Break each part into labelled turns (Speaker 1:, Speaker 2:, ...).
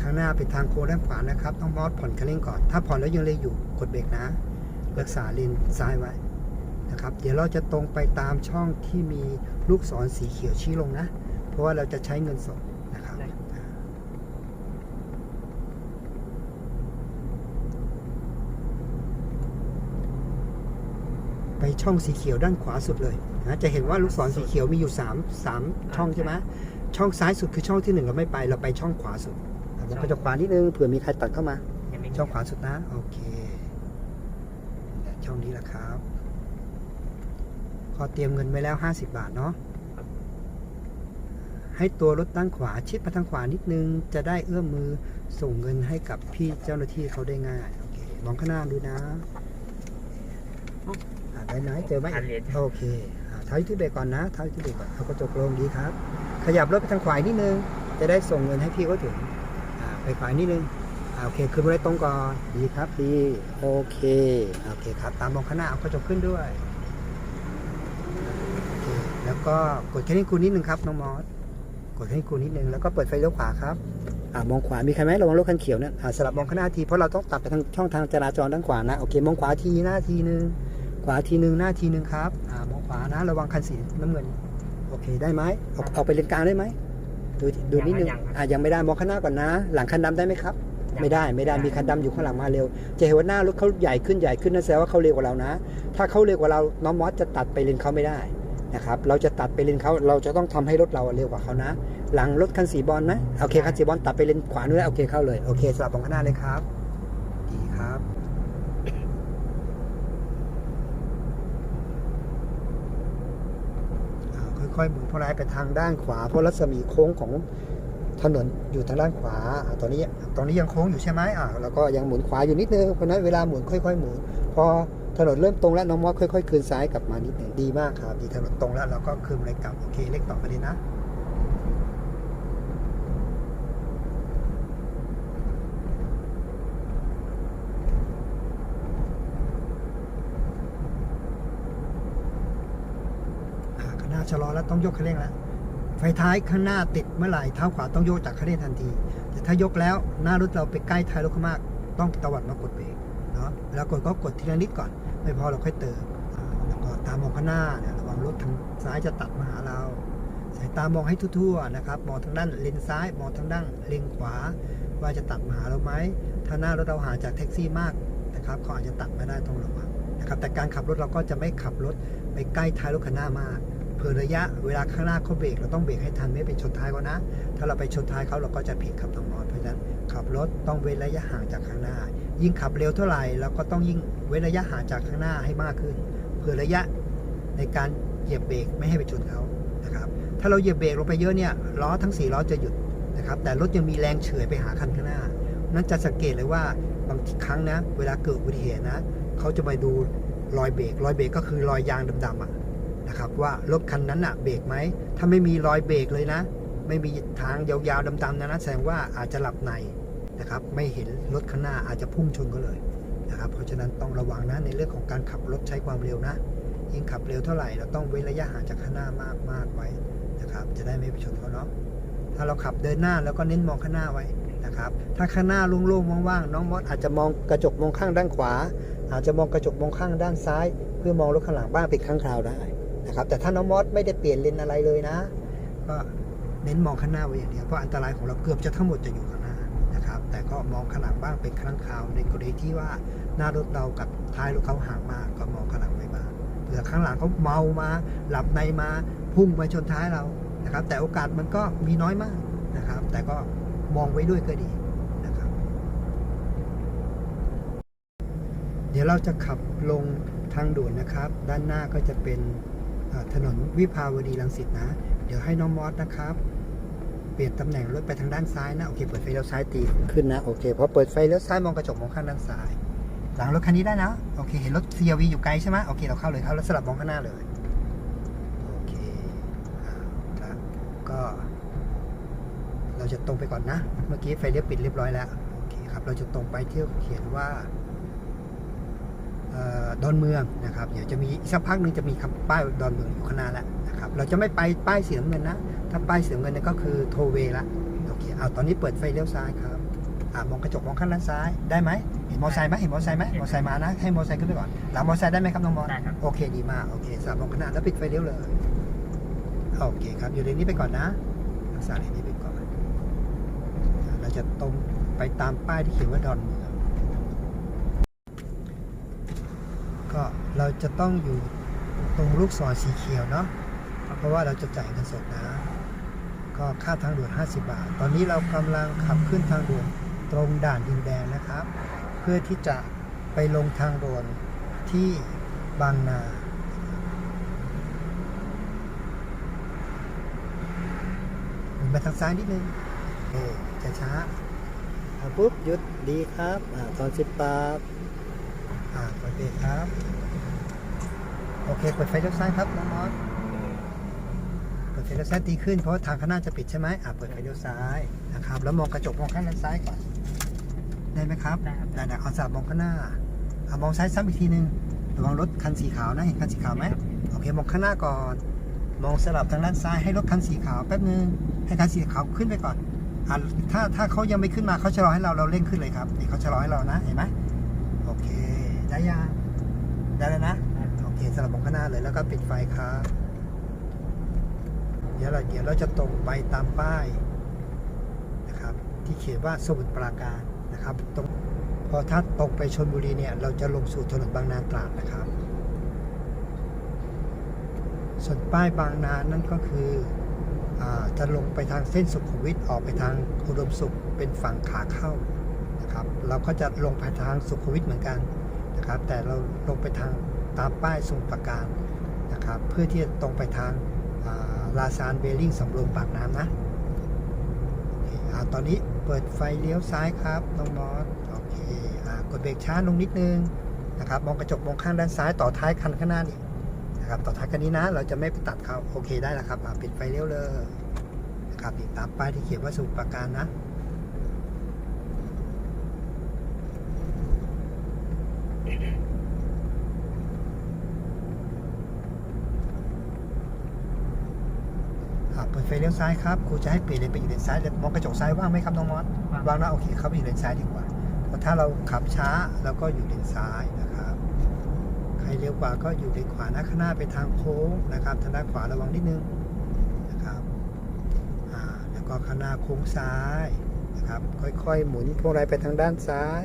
Speaker 1: ข้างหน้าเป็นทางโค้งด้านขวานะครับ ต้องมอสผ่อนคันเร่งก่อน ถ้าผ่อนแล้วยังเลยอยู่กดเบรกนะ รักษาเลนซ้ายไว้นะครับ เดี๋ยวเราจะตรงไปตามช่องที่มีลูกศรสีเขียวชี้ลงนะ เพราะว่าเราจะใช้เงินสดนะครับ
Speaker 2: ได้
Speaker 1: อ่าไปช่องสีเขียวด้านขวาสุดเลยนะจะเห็นว่าลูกศรสีเขียวมีอยู่3 3ช่องใช่ไหมช่องซ้ายสุดคือช่องที่หนึ่งเราไม่ไปเราไปช่องขวาสุด อะผมก็จะขวานิดนึงเผื่อมีใครตัดเข้ามา
Speaker 2: ยังไม่มี
Speaker 1: ช่องขวาสุดนะโอเคเนี่ยช่องนี้แหละครับก็เตรียมเงินไว้แล้ว 50 บาทเนาะให้ตัวรถด้านขวาชิดมาทางขวานิดนึง จะได้เอื้อมมือส่งเงินให้กับพี่เจ้าหน้าที่เขาได้ง่ายโอเคมองข้างหน้าดูนะอะได้ไหมเจอไหม
Speaker 2: อันเหรียญ
Speaker 1: โอเคอะเท้าที่เบรกก่อนนะเท้าที่เบรกก่อนเอากระจกลงดีครับ ขยับรถไปทางขวานิดนึง จะได้ส่งเงินให้พี่เขาถึงอ่า ไปขวานิดนึงอ่าโอเคขึ้นมาได้ตรงก่อนดีครับดีโอเคโอเคครับ ตามมองข้างหน้าเอากระจกขึ้นด้วยโอเคแล้วก็กดแค่นี้คูณนิดนึงครับน้องมอสกดแค่นี้คูณนิดนึงแล้วก็เปิดไฟเลี้ยวขวาครับอ่ามองขวามีใครไหมระวังรถคันเขียวเนี่ยอ่าสลับมองข้างหน้าทีเพราะเราต้องตัดไปทางช่องทางจราจรด้านขวานะโอเคมองขวาทีหน้าทีนึงขวาทีนึงหน้าทีนึงครับอ่ามองขวานะ ระวังคันสีน้ำเงิน โอเคได้ไหมออกออกไปเลนกลางได้ไหม ดูดูนิดนึง
Speaker 2: ยังครับ
Speaker 1: อะยังไม่ได้มองข้างหน้าก่อนนะ หลังคันดำได้ไหมครับ ไม่ได้ไม่ได้มีคันดำอยู่ข้างหลังมาเร็ว จะเห็นว่าหน้ารถเขาใหญ่ขึ้นใหญ่ขึ้นนั่นแสดงว่าเขาเร็วกว่าเรานะ ถ้าเขาเร็วกว่าเราน้องมอสจะตัดไปเลนเขาไม่ได้นะครับเราจะตัดไปเลนเขาเราจะต้องทำให้รถเราเร็วกว่าเขานะ หลังรถคันสีบอลนะโอเคคันสีบอลตัดไปเลนขวานู้นแล้วโอเคเข้าเลยโอเคสลับตรงข้างหน้าเลยครับ ดีครับ อ่า ค่อยๆหมุนพวงมาลัยไปทางด้านขวา เพราะรัศมีโค้งของถนนอยู่ทางด้านขวาอตอนนี้ตอนนี้ยังโค้งอยู่ใช่ไหมอ่าแล้วก็ยังหมุนขวาอยู่นิดนึง เพราะนั้นเวลาหมุนค่อย ๆ หมุน พอถนนเริ่มตรงแล้วน้องมอสค่อยๆคืนซ้ายกลับมานิดหนึ่งดีมากครับ ดีถนนตรงแล้วเราก็คืนเลยกลับโอเคเล็กต่อไปเลยนะอ่าข้างหน้า ชะลอแล้วต้องยกคันเร่งแล้วไฟท้ายข้างหน้าติดเมื่อไหร่เท้าขวาต้องโยกจากคันเร่งทันที แต่ถ้ายกแล้วหน้ารถเราไปใกล้ท้ายรถมาก ต้องตวัดมากดเบรกเนาะแล้วกดก็กดทีละนิดก่อน ไม่พอเราค่อยเติมแล้วก็ตามมองข้างหน้าระวังรถทางซ้ายจะตัดมาหาเราสายตามองให้ทั่วๆนะครับมองทางด้านเลนซ้ายมองทางด้านเลนขวา ว่าจะตัดมาหาเราไหมถ้าหน้ารถเราห่างจากแท็กซี่มากนะครับเขาอาจจะตัดไม่ได้ต้องระวังนะครับแต่การขับรถเราก็จะไม่ขับรถไปใกล้ท้ายรถคันหน้ามาก เผื่อระยะเวลาข้างหน้าเขาเบรกเราต้องเบรกให้ทันไม่ไปชนท้ายเขานะ ถ้าเราไปชนท้ายเขาเราก็จะผิดขับต้องมอดเพราะฉะนั้นขับรถต้องเว้นระยะห่างจากข้างหน้า ยิ่งขับเร็วเท่าไหร่เราก็ต้องยิ่งเว้นระยะห่างจากข้างหน้าให้มากขึ้น เผื่อระยะในการเหยียบเบรกไม่ให้ไปชนเขานะครับถ้าเราเหยียบเบรกลงไปเยอะเนี่ยล้อทั้ง4ล้อจะหยุดนะครับแต่รถยังมีแรงเฉื่อยไปหาคันข้างหน้า นั้นจะสังเกตเลยว่าบางครั้งนะ เวลาเกิดอุบัติเหตุนะเขาจะไปดูรอยเบรกรอยเบรกก็คือรอยยางดำๆอะ นะครับว่ารถคันนั้นอะเบรกไหม ถ้าไม่มีรอยเบรกเลยนะ ไม่มีทางยาวๆดำๆนะนะแสดงว่าอาจจะหลับในนะครับไม่เห็นรถข้างหน้าอาจจะพุ่งชนก็เลยนะครับเพราะฉะนั้นต้องระวังนะในเรื่องของการขับรถใช้ความเร็วนะ ยิ่งขับเร็วเท่าไหร่เราต้องเว้นระยะห่างจากข้างหน้ามากมากๆไว้นะครับจะได้ไม่ไปชนเขาเนาะถ้าเราขับเดินหน้าแล้วก็เน้นมองข้างหน้าไว้นะครับถ้าข้างหน้าโล่งๆว่างๆน้องมอสอาจจะมองกระจกมองข้างด้านขวา อาจจะมองกระจกมองข้างด้านซ้าย เพื่อมองรถข้างหลังบ้างเป็นครั้งคราวได้ นะครับ แต่ถ้าน้องมอสไม่ได้เปลี่ยนเลนอะไรเลยนะ ก็เน้นมองข้างหน้าไว้อย่างเดียว เพราะอันตรายของเราเกือบจะทั้งหมดจะอยู่ข้างหน้านะครับ แต่ก็มองข้างหลังบ้างเป็นครั้งคราวในกรณีที่ว่าหน้ารถเรากับท้ายรถเขาห่างมากก็มองข้างหลังไว้บ้างเผื่อข้างหลังเขาเมามา หลับในมาพุ่งมาชนท้ายเรานะครับ แต่โอกาสมันก็มีน้อยมากนะครับ แต่ก็มองไว้ด้วยก็ดีนะครับ เดี๋ยวเราจะขับลงทางด่วนนะครับ ด้านหน้าก็จะเป็น ถนนวิภาวดีรังสิตนะ เดี๋ยวให้น้องมอสนะครับ เปลี่ยนตำแหน่งรถไปทางด้านซ้ายนะ โอเคเปิดไฟเลี้ยวซ้ายตีขึ้นนะ โอเคพอเปิดไฟเลี้ยวซ้ายมองกระจกมองข้างด้านซ้าย หลังรถคันนี้ได้นะ โอเค เห็นรถ CRV อยู่ไกลใช่ไหมโอเค เราเข้าเลยเข้าแล้วสลับมองข้างหน้าเลย โอเคครับก็ เราจะตรงไปก่อนนะ เมื่อกี้ไฟเลี้ยวปิดเรียบร้อยแล้ว โอเคครับ เราจะตรงไปที่เขียนว่า ดอนเมืองนะครับเดี๋ยวจะมีอีกสักพักหนึ่งจะมีคำป้ายดอนเมืองอยู่ข้างหน้าแล้วนะครับเราจะไม่ไปป้ายสีน้ำเงินนะ ถ้าป้ายสีน้ำเงินเนี่ยก็คือโทเวละโอเคเอาตอนนี้เปิดไฟเลี้ยวซ้ายครับอ่ามองกระจกมองข้างด้านซ้ายได้ไหมเห็นมอเตอร์ไซค์ไหมเห็นมอเตอร์ไซค์ไหมมอเตอร์ไซค์มานะ ให้มอเตอร์ไซค์ขึ้นไปก่อนหลังมอเตอร์ไซค์ได้ไหมครับน้องมอส
Speaker 2: ได้ครับ
Speaker 1: โอเคดีมากโอเคสามมองข้างหน้าแล้วปิดไฟเลี้ยวเลยโอเคครับอยู่เลนนี้ไปก่อนนะรักษาเลนนี้ไปก่อนอ่าเราจะตรงไปตามป้ายที่เขียนว่าดอนเมืองก็ เราจะต้องอยู่ตรงลูกศรสีเขียวเนาะเพราะว่าเราจะจ่ายเงินสดนะ ก็ค่าทางด่วน 50 บาท ตอนนี้เรากำลังขับขึ้นทางด่วนตรงด่านดินแดงนะครับ เพื่อที่จะไปลงทางด่วนที่บางนาหมุนมาทางซ้ายนิดนึงเออช้าช้าปุ๊บหยุดดีครับ อ่าตอนสิบปาบอ่าเปิดเบรกครับ โอเค เปิดไฟเลี้ยวซ้ายครับน้องมอสเปิดไฟเลี้ยวซ้ายตีขึ้นเพราะว่าทางข้างหน้าจะปิดใช่ไหมอะเปิดไฟเลี้ยวซ้ายนะครับ แล้วมองกระจกมองข้างด้านซ้ายก่อน ได้ไหมครับ
Speaker 2: ได้ครับ
Speaker 1: ได้ได้เอาสาบมองข้างหน้าอะมองซ้ายซ้ำอีกทีหนึงระวังรถคันสีขาวนะเห็นคันสีขาวไหมโอเค มองข้างหน้าก่อน มองสลับทางด้านซ้ายให้รถคันสีขาวแป๊บนึงให้คันสีขาวขึ้นไปก่อนอะถ้าถ้าเขายังไม่ขึ้นมาเขาชะลอให้เราเราเร่งขึ้นเลยครับนี่เขาชะลอให้เรานะเห็นไหมโอเค ได้ยังได้แล้วนะ โอเคสลับมองข้างหน้าเลยแล้วก็ปิดไฟครับเดี๋ยวเราเดี๋ยวเราจะตรงไปตามป้ายนะครับ ที่เขียนว่าสมุทรปราการนะครับตรงพอถ้าตรงไปชนบุรีเนี่ยเราจะลงสู่ถนนบางนาตราดนะครับ ส่วนป้ายบางนานั่นก็คืออจะลงไปทางเส้นสุขุมวิทออกไปทางอุดมสุขเป็นฝั่งขาเข้านะครับ เราก็จะลงไปทางสุขุมวิทเหมือนกันนะครับ แต่เราลงไปทาง ตามป้ายสมุทรปราการนะครับเพื่อที่จะตรงไปทางลาซานเบลลิงสำโรงปากน้ำนะอตอนนี้เปิดไฟเลี้ยวซ้ายครับน้องมอสโอเคอกดเบรกช้าลงนิดนึงนะครับมองกระจกมองข้างด้านซ้ายต่อท้ายคันข้างหน้านี่นะครับต่อท้ายคันนี้นะ เราจะไม่ไปตัดเขาโอเคได้แล้วครับปิดไฟเลี้ยวเลยนะครับติดตามป้ายที่เขียนว่าสมุทรปราการนะ เปิดไฟเลี้ยวซ้ายครับครูจะให้เปลี่ยนเลนไปอยู่เลนซ้ายแต่มองกระจกซ้ายว่างไหมครับน้องมอส
Speaker 2: ว่าง
Speaker 1: ว่างนะโอเคเข้าไปอยู่เลนซ้ายดีกว่าเพราะถ้าเราขับช้าเราก็อยู่เลนซ้ายนะครับใครเร็วกว่าก็อยู่เลนขวานะข้างหน้าไปทางโค้งนะครับทางด้านขวาระวังนิดนึงนะครับอ่าแล้วก็ข้างหน้าโค้งซ้ายนะครับค่อยๆ หมุนพวงมาลัยไปทางด้านซ้าย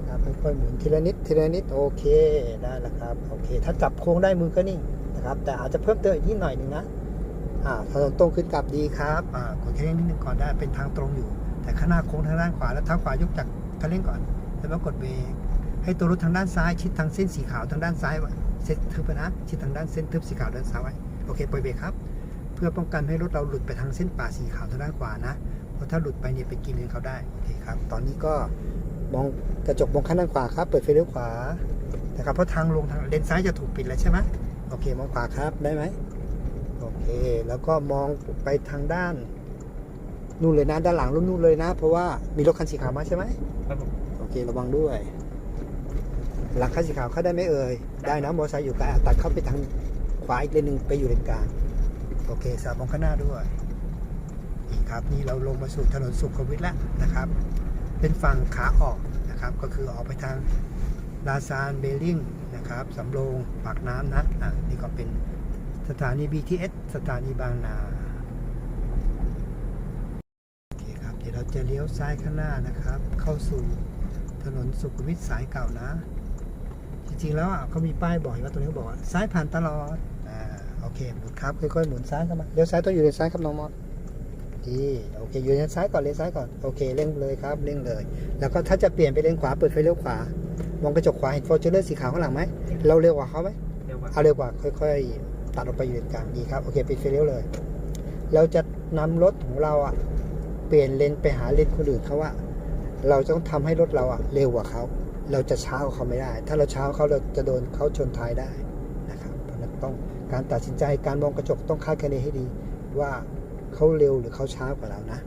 Speaker 1: นะครับค่อยๆหมุนทีละนิดทีละนิดโอเคได้แล้วครับโอเค ถ้าจับโค้งได้มือก็นิ่งนะครับแต่อาจจะเพิ่มเติมอีกนิดหน่อยหนึ่งนะ อ่าถนนตรงขึ้นกลับดีครับอ่ากดคันเร่งนิดนึงก่อนได้เป็นทางตรงอยู่ แต่ข้างหน้าโค้งทางด้านขวาแล้วเท้าขวายกจากคันเร่งก่อน แล้วก็กดเบรกให้ตัวรถทางด้านซ้ายชิดทางเส้นสีขาวทางด้านซ้ายไว้เส้นทึบนะชิดทางด้านเส้นทึบสีขาวด้านซ้ายไว้โอเคปล่อยเบรกครับ เพื่อป้องกันให้รถเราหลุดไปทางเส้นป่าสีขาวทางด้านขวานะเพราะถ้าหลุดไปเนี่ยไปกินเลนเขาได้โอเคครับ ตอนนี้ก็มองกระจกมองข้างด้านขวาครับ เปิดไฟเลี้ยวขวานะครับเพราะทางลงทางเลนซ้ายจะถูกปิดแล้วใช่ไหมโอเคมองขวาครับได้ไหม เคแล้วก็มองไปทางด้านนู่นเลยนะด้านหลังรถนู่นเลยนะ เพราะว่ามีรถคันสีขาวมาใช่ไหม
Speaker 2: ครับผม
Speaker 1: โอเคระวังด้วย หลังคันสีขาวเข้าได้ไหมเอ่ยได้นะมอเตอร์ไซค์อยู่ไกลอะตัดเข้าไปทางขวาอีกเลนหนึ่งไปอยู่เลนกลางโอเคสาบมองข้างหน้าด้วยนี่ครับนี่เราลงมาสู่ถนนสุขุมวิทแล้วนะครับ เป็นฝั่งขาออกนะครับ ก็คือออกไปทางลาซานเบลลิงนะครับสำโรงปากน้ำนะอะนี่ก็เป็น สถานี BTS สถานีบางนาโอเคครับ เดี๋ยวเราจะเลี้ยวซ้ายข้างหน้านะครับ เข้าสู่ถนนสุขุมวิทสายเก่านะ จริงๆแล้วอะเขามีป้ายบอกอยู่ว่าตรงนี้เขาบอกว่าซ้ายผ่านตลอดอ่าโอเคหมุนครับค่อยๆหมุนซ้ายเข้ามาเลี้ยวซ้ายต้องอยู่เลนซ้ายครับน้องมอสดีโอเคอยู่เลนซ้ายก่อนเลนซ้ายก่อนโอเคเร่งเลยครับเร่งเลย แล้วก็ถ้าจะเปลี่ยนไปเลนขวาเปิดไฟเลี้ยวขวามองกระจกขวาเห็นฟอร์จูเนอร์สีขาวข้างหลังไหมเราเร็วกว่าเขาไหม
Speaker 2: เร็วกว่า
Speaker 1: เอาเร็วกว่าค่อยๆ ตัดออกไปอยู่เลนกลางดีครับ โอเคปิดไฟเลี้ยวเลย เราจะนำรถของเราอะเปลี่ยนเลนไปหาเลนคนอื่นเขาว่า เราต้องทำให้รถเราอะเร็วกว่าเขา เราจะช้ากว่าเขาไม่ได้ ถ้าเราช้าเขาเราจะโดนเขาชนท้ายได้นะครับ เพราะฉะนั้นต้องการตัดสินใจการมองกระจกต้องคาดคะเนให้ดี ว่าเขาเร็วหรือเขาช้ากว่าเรานะ